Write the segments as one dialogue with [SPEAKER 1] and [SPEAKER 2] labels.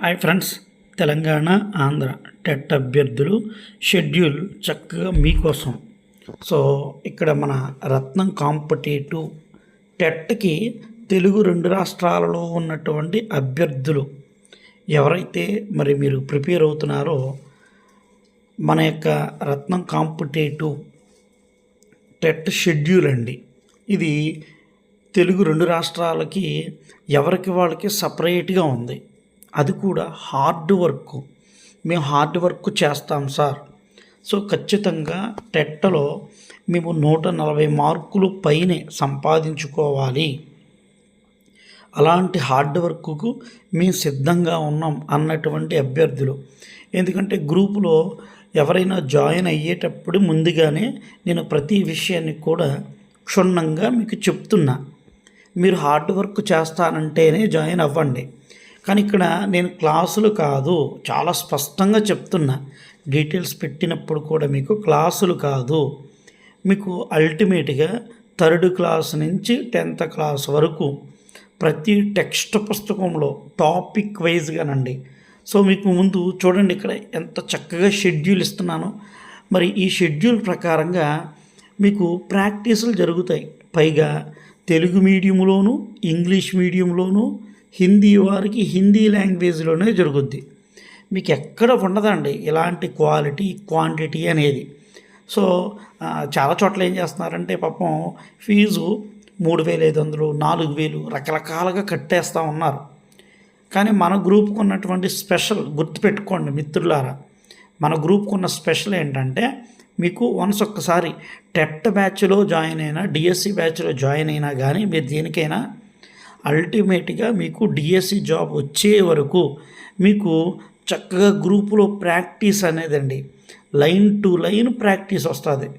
[SPEAKER 1] Hi friends Telangana Andhra TET అభ్యర్థులు schedule చక్కగా మీకోసం. సో ఇక్కడ మన రత్నం కాంపిటేటివ్ టెట్కి తెలుగు రెండు రాష్ట్రాలలో ఉన్నటువంటి అభ్యర్థులు ఎవరైతే మరి మీరు ప్రిపేర్ అవుతున్నారో మన యొక్క రత్నం కాంపిటేటివ్ టెట్ షెడ్యూల్ అండి. ఇది తెలుగు రెండు రాష్ట్రాలకి ఎవరికి వాళ్ళకి సపరేట్గా ఉంది. అది కూడా హార్డ్ వర్క్. మేము హార్డ్ వర్క్ చేస్తాం సార్. సో ఖచ్చితంగా టెట్టలో మేము నూట నలభై మార్కులు పైనే సంపాదించుకోవాలి. అలాంటి హార్డ్ వర్క్కు మేము సిద్ధంగా ఉన్నాం అన్నటువంటి అభ్యర్థులు. ఎందుకంటే గ్రూపులో ఎవరైనా జాయిన్ అయ్యేటప్పుడు ముందుగానే నేను ప్రతి విషయాన్ని కూడా క్షుణ్ణంగా మీకు చెప్తున్నా. మీరు హార్డ్ వర్క్ చేస్తానంటేనే జాయిన్ అవ్వండి. కానీ ఇక్కడ నేను క్లాసులు కాదు చాలా స్పష్టంగా చెప్తున్నా. డీటెయిల్స్ పెట్టినప్పుడు కూడా మీకు క్లాసులు కాదు. మీకు అల్టిమేట్గా థర్డ్ క్లాస్ నుంచి టెన్త్ క్లాస్ వరకు ప్రతి టెక్స్ట్ పుస్తకంలో టాపిక్ వైజ్గానండి సో మీకు ముందు చూడండి ఇక్కడ ఎంత చక్కగా షెడ్యూల్ ఇస్తున్నానో. మరి ఈ షెడ్యూల్ ప్రకారంగా మీకు ప్రాక్టీసులు జరుగుతాయి. పైగా తెలుగు మీడియంలోను ఇంగ్లీష్ మీడియంలోను హిందీ వారికి హిందీ లాంగ్వేజ్లోనే జరుగుద్ది. మీకు ఎక్కడ ఉండదండి ఇలాంటి క్వాలిటీ క్వాంటిటీ అనేది. సో చాలా చోట్ల ఏం చేస్తున్నారంటే పాపం ఫీజు మూడు వేల ఐదు వందలు నాలుగు వేలు రకరకాలుగా కట్టేస్తూ ఉన్నారు. కానీ మన గ్రూప్కి ఉన్నటువంటి స్పెషల్ గుర్తుపెట్టుకోండి మిత్రులారా. మన గ్రూప్కి ఉన్న స్పెషల్ ఏంటంటే మీకు వన్స్ ఒక్కసారి టెట్ బ్యాచ్లో జాయిన్ అయినా డిఎస్సి బ్యాచ్లో జాయిన్ అయినా కానీ మీరు దేనికైనా అల్టిమేట్గా మీకు డిఎస్సి జాబ్ వచ్చే వరకు మీకు చక్కగా గ్రూపులో ప్రాక్టీస్ అనేదండి. లైన్ టు లైన్ ప్రాక్టీస్ వస్తుంది.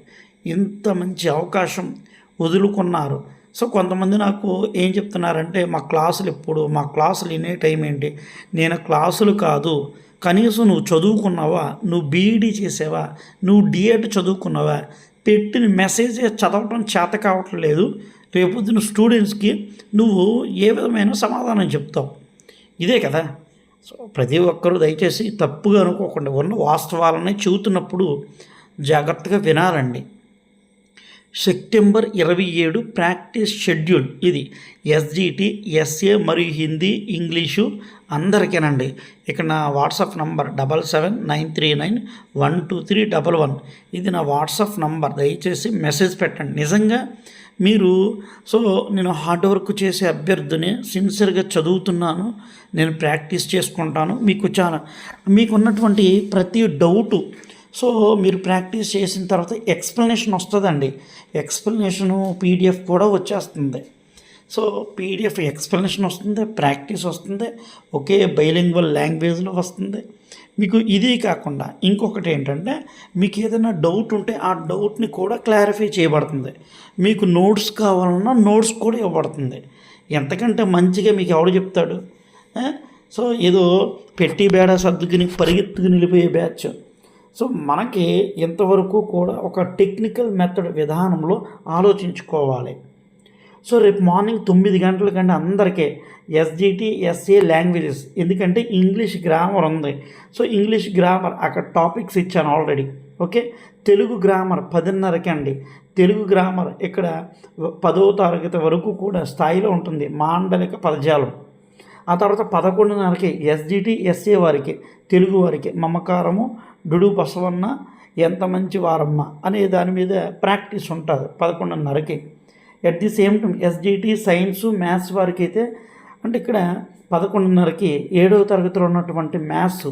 [SPEAKER 1] ఇంత మంచి అవకాశం వదులుకున్నారు. సో కొంతమంది నాకు ఏం చెప్తున్నారంటే మా క్లాసులు ఎప్పుడు? మా క్లాసులు వినే టైం ఏంటి? నేను క్లాసులు కాదు. కనీసం నువ్వు చదువుకున్నావా? నువ్వు బీఈడీ చేసావా? నువ్వు డిఎడ్ చదువుకున్నావా? పెట్టిన మెసేజ్ చదవటం చేత కావట్లేదు. రేపొద్దున స్టూడెంట్స్కి నువ్వు ఏ విధమైన సమాధానం చెప్తావు? ఇదే కదా. సో ప్రతి ఒక్కరూ దయచేసి తప్పుగా అనుకోకుండా ఉన్న వాస్తవాలనే చెబుతున్నప్పుడు జాగ్రత్తగా వినాలండి. సెప్టెంబర్ ఇరవై ఏడు ప్రాక్టీస్ షెడ్యూల్ ఇది. ఎస్జిటి ఎస్ఏ మరియు హిందీ ఇంగ్లీషు అందరికేనండి. ఇక్కడ నా WhatsApp number double seven nine three nine one two three double one. ఇది నా వాట్సాప్ నంబర్. దయచేసి మెసేజ్ పెట్టండి. నిజంగా మీరు సో నేను హార్డ్ వర్క్ చేసే అభ్యర్థిని సిన్సియర్గా చదువుతున్నాను. నేను ప్రాక్టీస్ చేసుకుంటాను. మీకు చాలా మీకున్నటువంటి ప్రతి డౌటు సో మీరు ప్రాక్టీస్ చేసిన తర్వాత ఎక్స్ప్లెనేషన్ వస్తుందండి. ఎక్స్ప్లెనేషను పీడిఎఫ్ కూడా వచ్చేస్తుంది. సో పీడిఎఫ్ ఎక్స్ప్లెనేషన్ వస్తుంది ప్రాక్టీస్ వస్తుంది ఒకే బైలింగ్వల్ లాంగ్వేజ్లో వస్తుంది. మీకు ఇది కాకుండా ఇంకొకటి ఏంటంటే మీకు ఏదైనా డౌట్ ఉంటే ఆ డౌట్ని కూడా క్లారిఫై చేయబడుతుంది. మీకు నోట్స్ కావాలన్నా నోట్స్ కూడా ఇవ్వబడుతుంది. ఎంతకంటే మంచిగా మీకు ఎవడు చెప్తాడు? సో ఏదో పెట్టి బేడ సర్దుకుని పరిగెత్తుకుని నిలిపోయే బ్యాచ్. సో మనకి ఇంతవరకు కూడా ఒక టెక్నికల్ మెథడ్ విధానంలో ఆలోచించుకోవాలి. సో రేపు మార్నింగ్ తొమ్మిది గంటల కంటే అందరికీ ఎస్జిటి ఎస్ఏ లాంగ్వేజెస్ ఎందుకంటే ఇంగ్లీష్ గ్రామర్ ఉంది. సో ఇంగ్లీష్ గ్రామర్ అక్కడ టాపిక్స్ ఇచ్చాను ఆల్రెడీ. ఓకే? తెలుగు గ్రామర్ పదిన్నరకి అండి తెలుగు గ్రామర్ ఇక్కడ పదో తరగతి వరకు కూడా స్థాయిలో ఉంటుంది. మాండలిక పదజాలం. ఆ తర్వాత పదకొండున్నరకి ఎస్జిటి ఎస్ఏ వారికి తెలుగు వారికి మమకారము డుడు బసవన్న ఎంత మంచి వారమ్మ అనే దాని మీద ప్రాక్టీస్ ఉంటుంది పదకొండున్నరకి. At the same time SGT science maths వారికి అయితే అంటే ఇక్కడ పదకొండున్నరకి ఏడవ తరగతిలో ఉన్నటువంటి మ్యాథ్స్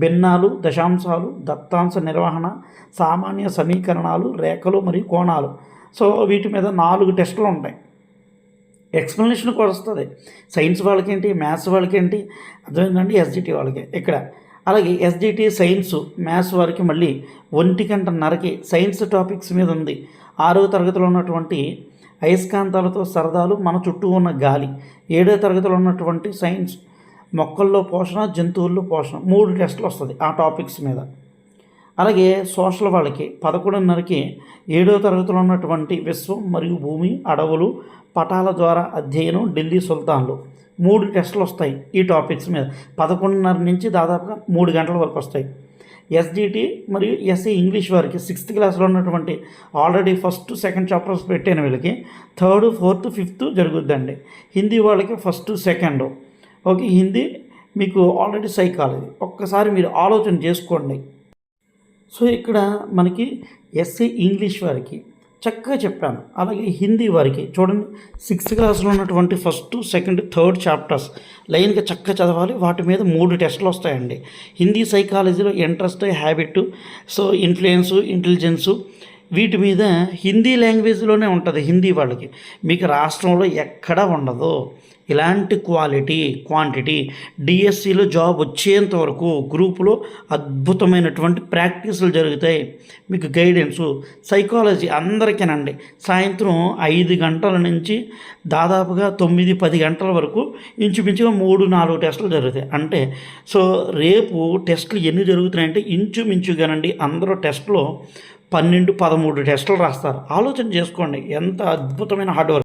[SPEAKER 1] భిన్నాలు దశాంశాలు దత్తాంశ నిర్వహణ సామాన్య సమీకరణాలు రేఖలు మరియు కోణాలు. సో వీటి మీద నాలుగు టెస్టులు ఉంటాయి. ఎక్స్ప్లెనేషన్ కూడా వస్తుంది. సైన్స్ వాళ్ళకేంటి మ్యాథ్స్ వాళ్ళకేంటి అర్థమైందండి? ఎస్జిటి వాళ్ళకి. ఇక్కడ. అలాగే ఎస్జిటి సైన్స్ మ్యాథ్స్ వారికి మళ్ళీ ఒంటి గంటన్నరకి సైన్స్ టాపిక్స్ మీద ఉంది. ఆరవ తరగతిలో ఉన్నటువంటి అయస్కాంతాలతో సరదాలు మన చుట్టూ ఉన్న గాలి. ఏడో తరగతిలో ఉన్నటువంటి సైన్స్. మొక్కల్లో పోషణ జంతువుల్లో పోషణ. మూడు టెస్టులు వస్తుంది ఆ టాపిక్స్ మీద. అలాగే సోషల్ వాళ్ళకి పదకొండున్నరకి ఏడో తరగతిలో ఉన్నటువంటి విశ్వం మరియు భూమి అడవులు పటాల ద్వారా అధ్యయనం ఢిల్లీ సుల్తాన్లు. మూడు టెస్టులు వస్తాయి ఈ టాపిక్స్ మీద. పదకొండున్నర నుంచి దాదాపుగా మూడు గంటల వరకు వస్తాయి. ఎస్జిటి మరియు ఎస్సీ ఇంగ్లీష్ వారికి సిక్స్త్ క్లాస్లో ఉన్నటువంటి ఆల్రెడీ ఫస్ట్ సెకండ్ చాప్టర్స్ పెట్టిన వీళ్ళకి థర్డ్ ఫోర్త్ ఫిఫ్త్ జరుగుద్దండి. హిందీ వాళ్ళకి ఫస్ట్ సెకండ్. ఓకే హిందీ మీకు ఆల్రెడీ సైకాలజీ ఒక్కసారి మీరు ఆలోచన చేసుకోండి. సో ఇక్కడ మనకి ఎస్సీ ఇంగ్లీష్ వారికి చక్కగా చెప్పాను. అలాగే హిందీ వారికి చూడండి సిక్స్త్ క్లాస్లో ఉన్నటువంటి ఫస్ట్ సెకండ్ థర్డ్ చాప్టర్స్ లైన్గా చక్కగా చదవాలి. వాటి మీద మూడు టెస్టులు వస్తాయండి. హిందీ సైకాలజీలో interest habit so influence intelligence వీటి మీద హిందీ లాంగ్వేజ్లోనే ఉంటుంది హిందీ వాళ్ళకి. మీకు రాష్ట్రంలో ఎక్కడా ఉండదు. ఇలాంటి క్వాలిటీ క్వాంటిటీ డిఎస్సిలో జాబ్ వచ్చేంత వరకు గ్రూపులో అద్భుతమైనటువంటి ప్రాక్టీసులు జరుగుతాయి. మీకు గైడెన్సు సైకాలజీ అందరికీనండి. సాయంత్రం ఐదు గంటల నుంచి దాదాపుగా తొమ్మిది పది గంటల వరకు ఇంచుమించుగా మూడు నాలుగు టెస్టులు జరుగుతాయి. అంటే సో రేపు టెస్టులు ఎన్ని జరుగుతున్నాయంటే ఇంచుమించుగానండి అందరూ టెస్ట్లో పన్నెండు పదమూడు టెస్టులు రాస్తారు. ఆలోచన చేసుకోండి ఎంత అద్భుతమైన హార్డ్ వర్క్.